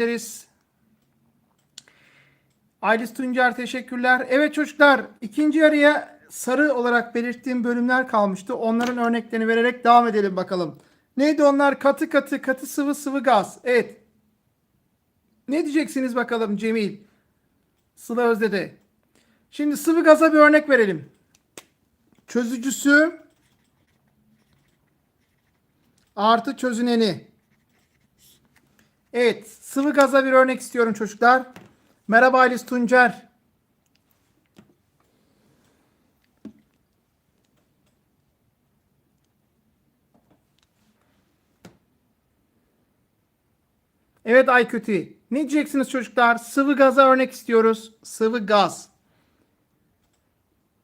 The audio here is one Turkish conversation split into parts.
ederiz. Aylis Tuncer teşekkürler. Evet çocuklar ikinci yarıya sarı olarak belirttiğim bölümler kalmıştı. Onların örneklerini vererek devam edelim bakalım. Neydi onlar? Katı katı, katı sıvı, sıvı gaz. Evet. Ne diyeceksiniz bakalım Cemil? Sıla Özdede. Şimdi sıvı gaza bir örnek verelim. Çözücüsü artı çözüneni. Evet, sıvı gaza bir örnek istiyorum çocuklar. Merhaba Alice Tuncer. Evet Ayküti. Ne diyeceksiniz çocuklar? Sıvı gaza örnek istiyoruz. Sıvı gaz.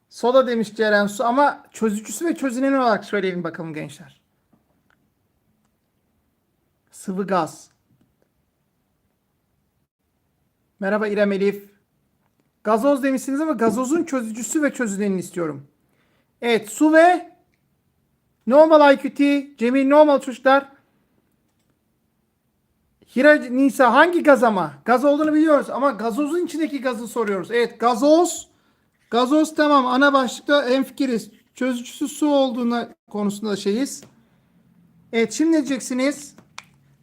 Soda demiş Ceren Su ama çözücüsü ve çözüneni olarak söyleyelim bakalım gençler. Sıvı gaz. Merhaba İrem Elif. Gazoz demişsiniz ama gazozun çözücüsü ve çözünenini istiyorum. Evet su ve normal IQT. Cemil normal çocuklar. Hira Nisa hangi gaz ama? Gaz olduğunu biliyoruz ama gazozun içindeki gazı soruyoruz. Evet gazoz. Gazoz tamam ana başlıkta hemfikiriz. Çözücüsü su olduğuna konusunda şeyiz. Evet şimdi ne diyeceksiniz?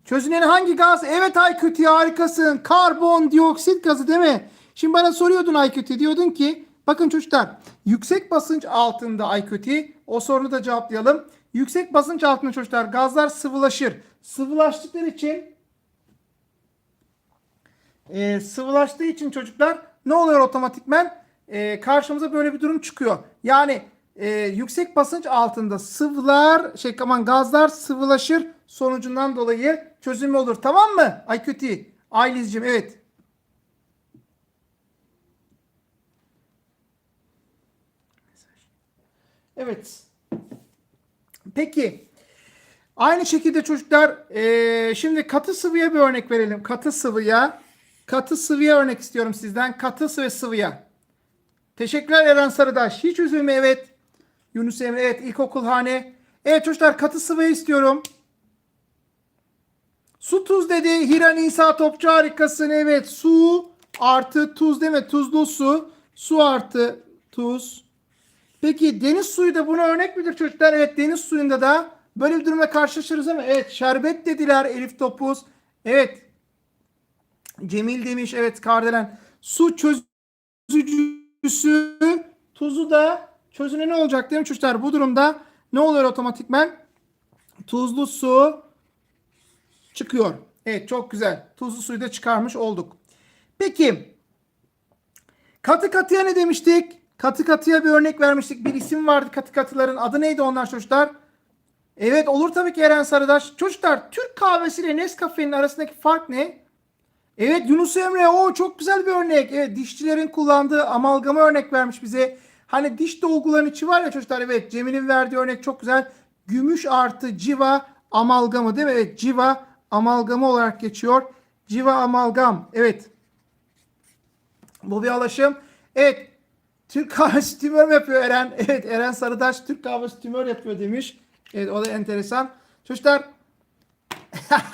Çözünen hangi gaz? Evet Ayküti harikasın. Karbondioksit gazı değil mi? Şimdi bana soruyordun Ayküti. Diyordun ki bakın çocuklar yüksek basınç altında Ayküti o sorunu da cevaplayalım. Yüksek basınç altında çocuklar gazlar sıvılaşır. Sıvılaştıkları için e, sıvılaştığı için çocuklar ne oluyor otomatikmen? E, karşımıza böyle bir durum çıkıyor. Yani e, yüksek basınç altında sıvılar şey aman gazlar sıvılaşır sonucundan dolayı çözümü olur. Tamam mı? Ayküti. Aylizciğim evet. Evet. Peki. Aynı şekilde çocuklar eee, şimdi katı sıvıya bir örnek verelim. Katı sıvıya. Katı sıvıya örnek istiyorum sizden. Katı ve sıvıya. Teşekkürler Eren Sarıdaş. Hiç üzülme evet. Yunus Emre evet ilkokulhane. Evet çocuklar katı sıvı istiyorum. Su tuz dedi. Hira Nisa Topçu harikasın. Evet su artı tuz değil mi? Tuzlu su. Su artı tuz. Peki deniz suyu da buna örnek midir çocuklar? Evet deniz suyunda da böyle bir durumla karşılaşırız ama evet şerbet dediler Elif Topuz. Evet Cemil demiş evet Kardelen. Su çözücüsü tuzu da çözüne ne olacak değil mi çocuklar? Bu durumda ne oluyor otomatikmen? Tuzlu su çıkıyor. Evet çok güzel. Tuzlu suyu da çıkarmış olduk. Peki katı katıya ne demiştik? Katı katıya bir örnek vermiştik. Bir isim vardı katı katıların. Adı neydi onlar çocuklar? Evet olur tabii ki Eren Sarıdaş. Çocuklar Türk kahvesi ile Nescafe'nin arasındaki fark ne? Evet Yunus Emre o çok güzel bir örnek. Evet dişçilerin kullandığı amalgama örnek vermiş bize. Hani diş dolguların içi var ya çocuklar evet Cemil'in verdiği örnek çok güzel. Gümüş artı civa amalgamı değil mi? Evet civa amalgamı olarak geçiyor. Civa amalgam evet. Bu bir alaşım. Evet Türk kahvesi tümör yapıyor Eren? Evet Eren Sarıdaş Türk kahvesi tümör yapıyor demiş. Evet o da enteresan. Çocuklar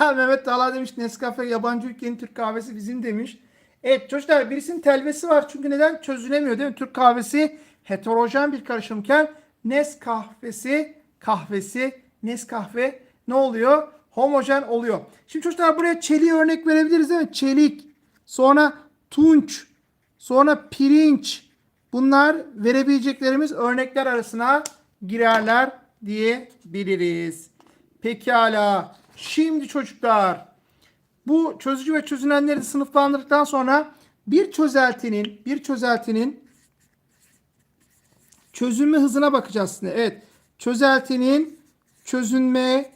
Mehmet Dağlar demiş Nescafe yabancı ülkenin Türk kahvesi bizim demiş. Evet çocuklar birisinin telvesi var çünkü neden çözülemiyor değil mi? Türk kahvesi heterojen bir karışımken Nescafe'si kahvesi Nescafe ne oluyor? Homojen oluyor. Şimdi çocuklar buraya çeliği örnek verebiliriz değil mi? Çelik, sonra tunç, sonra pirinç. Bunlar verebileceklerimiz örnekler arasına girerler diyebiliriz. Pekala. Şimdi çocuklar bu çözücü ve çözünenleri sınıflandırdıktan sonra bir çözeltinin bir çözeltinin çözünme hızına bakacağız şimdi. Evet. Çözeltinin çözünme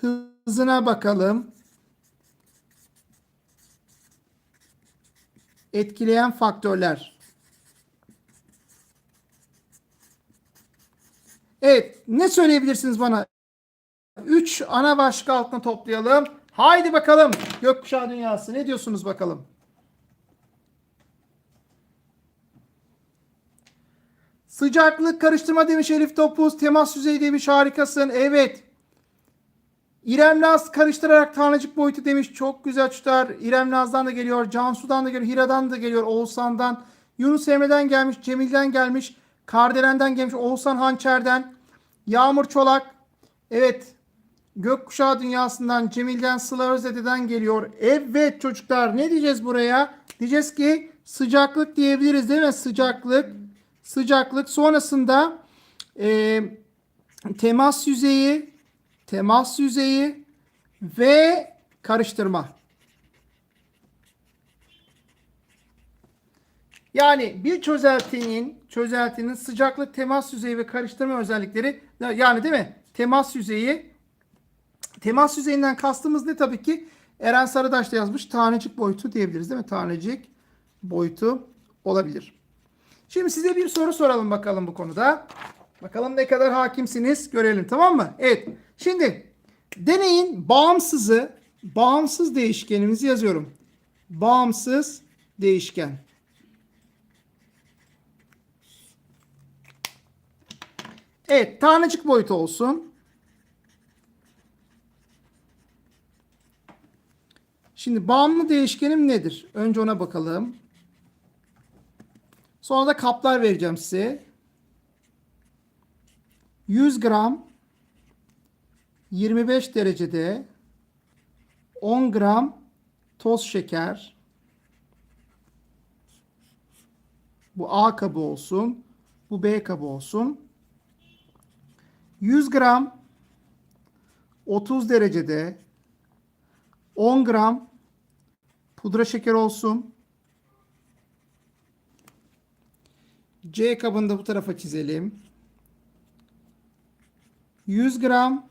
hızına bakalım. Etkileyen faktörler. Evet. Ne söyleyebilirsiniz bana? 3 ana başlık altına toplayalım. Haydi bakalım. Gökkuşağı dünyası. Ne diyorsunuz bakalım? Sıcaklık karıştırma demiş Elif Topuz. Temas yüzeyi demiş harikasın. Evet. İrem Naz karıştırarak tanecik boyutu demiş. Çok güzel çocuklar. İrem Naz'dan da geliyor. Cansu'dan da geliyor. Hira'dan da geliyor. Oğuzhan'dan. Yunus Emre'den gelmiş. Cemil'den gelmiş. Kardelen'den gelmiş. Oğuzhan Hançer'den. Yağmur Çolak. Evet. Gökkuşağı dünyasından Cemil'den Sıla Özdede'den geliyor. Evet çocuklar ne diyeceğiz buraya? Diyeceğiz ki sıcaklık diyebiliriz değil mi? Sıcaklık. Sıcaklık. Sonrasında e, temas yüzeyi, temas yüzeyi ve karıştırma. Yani bir çözeltinin çözeltinin sıcaklık, temas yüzeyi ve karıştırma özellikleri yani değil mi? Temas yüzeyi temas yüzeyinden kastımız ne tabii ki? Eren Sarıdaş da yazmış tanecik boyutu diyebiliriz değil mi? Tanecik boyutu olabilir. Şimdi size bir soru soralım bakalım bu konuda. Bakalım ne kadar hakimsiniz görelim tamam mı? Evet. Şimdi deneyin bağımsızı bağımsız değişkenimizi yazıyorum. Bağımsız değişken. Evet tanecik boyutu olsun. Şimdi bağımlı değişkenim nedir? Önce ona bakalım. Sonra da kaplar vereceğim size. 100 gram 25 derecede 10 gram toz şeker bu A kabı olsun. Bu B kabı olsun. 100 gram 30 derecede 10 gram pudra şeker olsun. C kabını da bu tarafa çizelim. 100 gram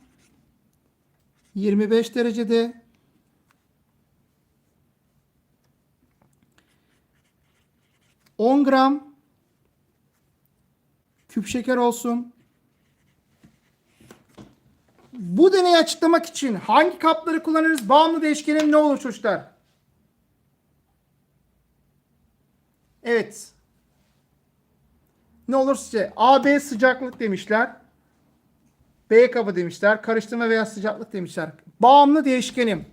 25 derecede ...10 gram... ...küp şeker olsun. Bu deneyi açıklamak için hangi kapları kullanırız? Bağımlı değişkenin ne olur çocuklar? Evet. Ne olur sizce? AB sıcaklık demişler. B kabı demişler. Karıştırma veya sıcaklık demişler. Bağımlı değişkenim.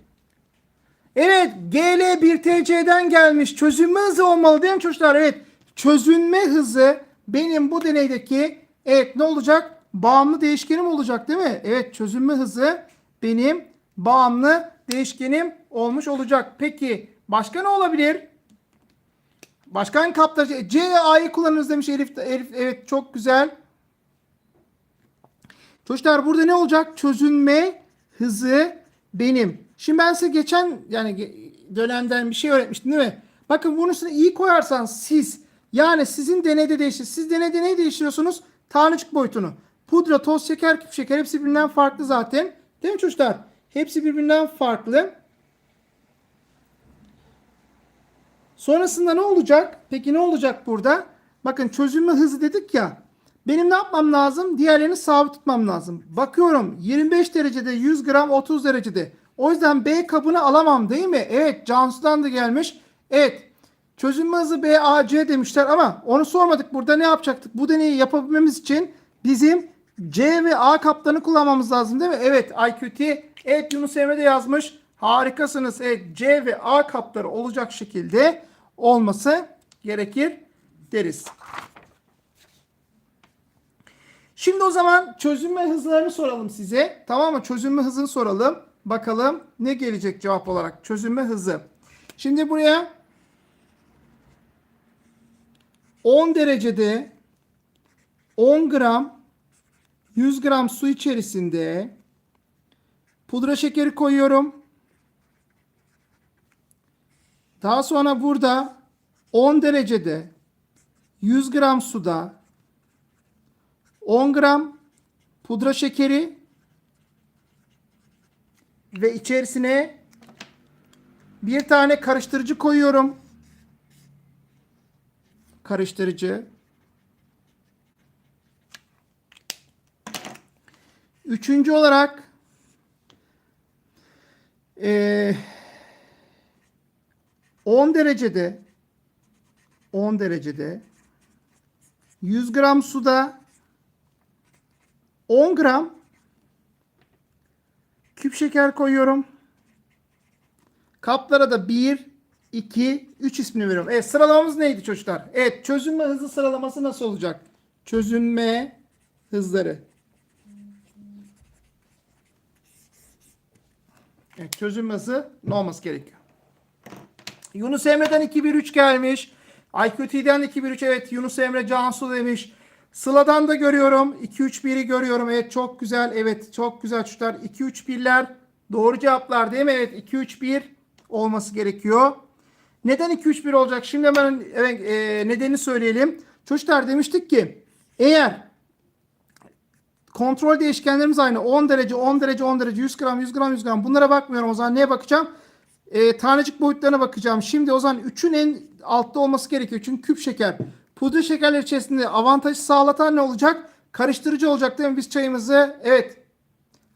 Evet GL 1TC'den gelmiş. Çözünme hızı olmalı değil mi çocuklar? Evet. Çözünme hızı benim bu deneydeki evet ne olacak? Bağımlı değişkenim olacak değil mi? Evet çözünme hızı benim bağımlı değişkenim olmuş olacak. Peki başka ne olabilir? Başka hangi kaplar? C ve A'yı kullanırız demiş Elif. Elif evet çok güzel. Çocuklar burada ne olacak? Çözünme hızı benim. Şimdi ben size geçen yani dönemden bir şey öğretmiştim değil mi? Bakın bunun üstüne iyi koyarsan siz yani sizin deneyde değiştir. Siz deneyde neyi değiştiriyorsunuz? Tanecik boyutunu. Pudra, toz şeker, küp şeker hepsi birbirinden farklı zaten. Değil mi çocuklar? Hepsi birbirinden farklı. Sonrasında ne olacak? Peki ne olacak burada? Bakın çözünme hızı dedik ya. Benim ne yapmam lazım? Diğerlerini sabit tutmam lazım. Bakıyorum 25 derecede 100 gram 30 derecede. O yüzden B kabını alamam değil mi? Evet Cansu'dan da gelmiş. Evet çözünme hızı BAC demişler ama onu sormadık. Burada ne yapacaktık? Bu deneyi yapabilmemiz için bizim C ve A kaplarını kullanmamız lazım değil mi? Evet IQT. Evet Yunus Emre de yazmış. Harikasınız. Evet C ve A kapları olacak şekilde olması gerekir deriz. Şimdi o zaman çözünme hızlarını soralım size. Tamam mı? Çözünme hızını soralım. Bakalım ne gelecek cevap olarak. Çözünme hızı. Şimdi buraya 10 derecede 10 gram 100 gram su içerisinde pudra şekeri koyuyorum. Daha sonra burada 10 derecede 100 gram suda 10 gram pudra şekeri ve içerisine bir tane karıştırıcı koyuyorum. Karıştırıcı. Üçüncü olarak e, 10 derecede 10 derecede 100 gram suda 10 gram küp şeker koyuyorum. Kaplara da 1, 2, 3 ismini veriyorum. Evet sıralamamız neydi çocuklar? Evet çözünme hızı sıralaması nasıl olacak? Çözünme hızları. Evet çözünme hızı ne olması gerekiyor? Yunus Emre'den 2-1-3 gelmiş. IQT'den 2-1-3 evet Yunus Emre Cansu demiş. Sıla'dan da görüyorum. 2-3-1'i görüyorum. Evet çok güzel. Evet çok güzel çocuklar. 2-3-1'ler doğru cevaplar değil mi? Evet 2-3-1 olması gerekiyor. Neden 2-3-1 olacak? Şimdi hemen evet, e, nedenini söyleyelim. Çocuklar demiştik ki eğer kontrol değişkenlerimiz aynı 10 derece 10 derece 10 derece 100 gram 100 gram 100 gram bunlara bakmıyorum o zaman neye bakacağım? E, tanecik boyutlarına bakacağım. Şimdi o zaman 3'ün en altta olması gerekiyor. Çünkü küp şeker. Pudra şekerler içerisinde avantajı sağlatan ne olacak? Karıştırıcı olacak değil mi? Biz çayımızı evet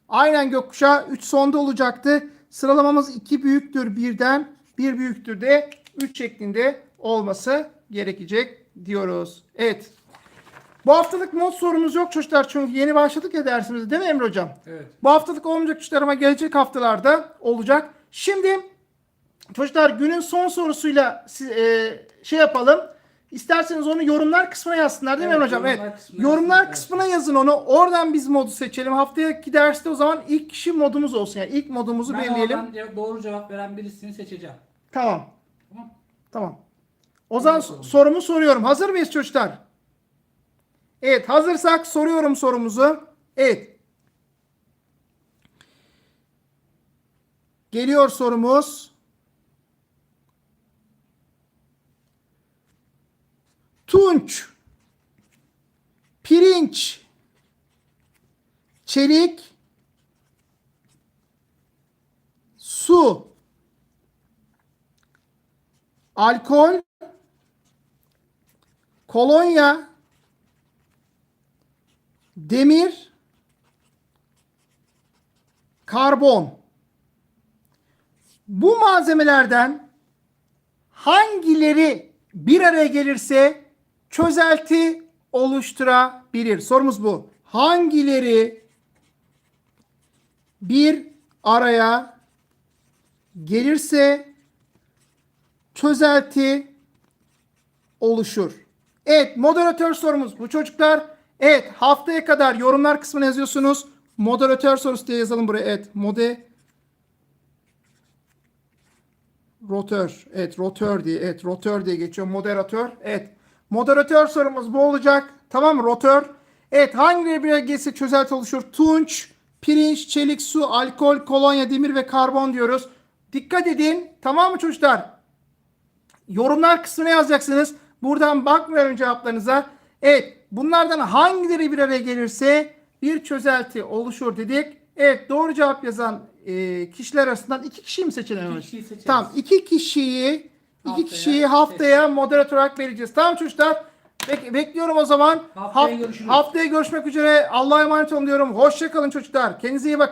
aynen gökkuşağı 3 sonda olacaktı. Sıralamamız 2 büyüktür birden 1 büyüktür de 3 şeklinde olması gerekecek diyoruz. Evet. Bu haftalık not sorumuz yok çocuklar çünkü yeni başladık ya dersimize değil mi Emre Hocam? Evet. Bu haftalık olmayacak çocuklar ama gelecek haftalarda olacak. Şimdi çocuklar günün son sorusuyla e, şey yapalım. İsterseniz onu yorumlar kısmına yazsınlar değil mi Evet, Emre Hocam? yorumlar Evet. kısmına Yorumlar kısmına yazın onu. Oradan biz modu seçelim. Haftaki derste o zaman ilk kişi modumuz olsun. Yani ilk modumuzu Ben belirleyelim. ce- doğru cevap veren birisini seçeceğim. Tamam. Tamam. Tamam. O zaman bakalım. sorumu soruyorum. Hazır mıyız çocuklar? Evet hazırsak soruyorum sorumuzu. Evet. Geliyor sorumuz. Tunç, pirinç, çelik, su, alkol, kolonya, demir, karbon. Bu malzemelerden hangileri bir araya gelirse çözelti oluşturabilir? Sorumuz bu. Hangileri bir araya gelirse çözelti oluşur. Evet moderatör sorumuz bu çocuklar. Evet haftaya kadar yorumlar kısmına yazıyorsunuz. Moderatör sorusu diye yazalım buraya. Evet mode rotör. Evet rotör diye. Evet rotör diye geçiyor. Moderatör. Evet. Moderatör sorumuz bu olacak. Tamam mı? Rotör. Evet hangi gelirse çözelti oluşur? Tunç, pirinç, çelik, su, alkol, kolonya, demir ve karbon diyoruz. Dikkat edin. Tamam mı çocuklar? Yorumlar kısmına yazacaksınız. Buradan bakmıyorum cevaplarınıza. Evet bunlardan hangileri bir araya gelirse bir çözelti oluşur dedik. Evet doğru cevap yazan e, kişiler arasından iki kişiyi mi seçelim? İki kişiyi seçeriz. Tamam iki kişiyi iki kişiyi haftaya moderatör olarak vereceğiz. Tamam çocuklar. Bek- bekliyorum o zaman. Haftaya Haft- görüşürüz. Haftaya görüşmek üzere. Allah'a emanet olun diyorum. Hoşçakalın çocuklar. Kendinize iyi bakın.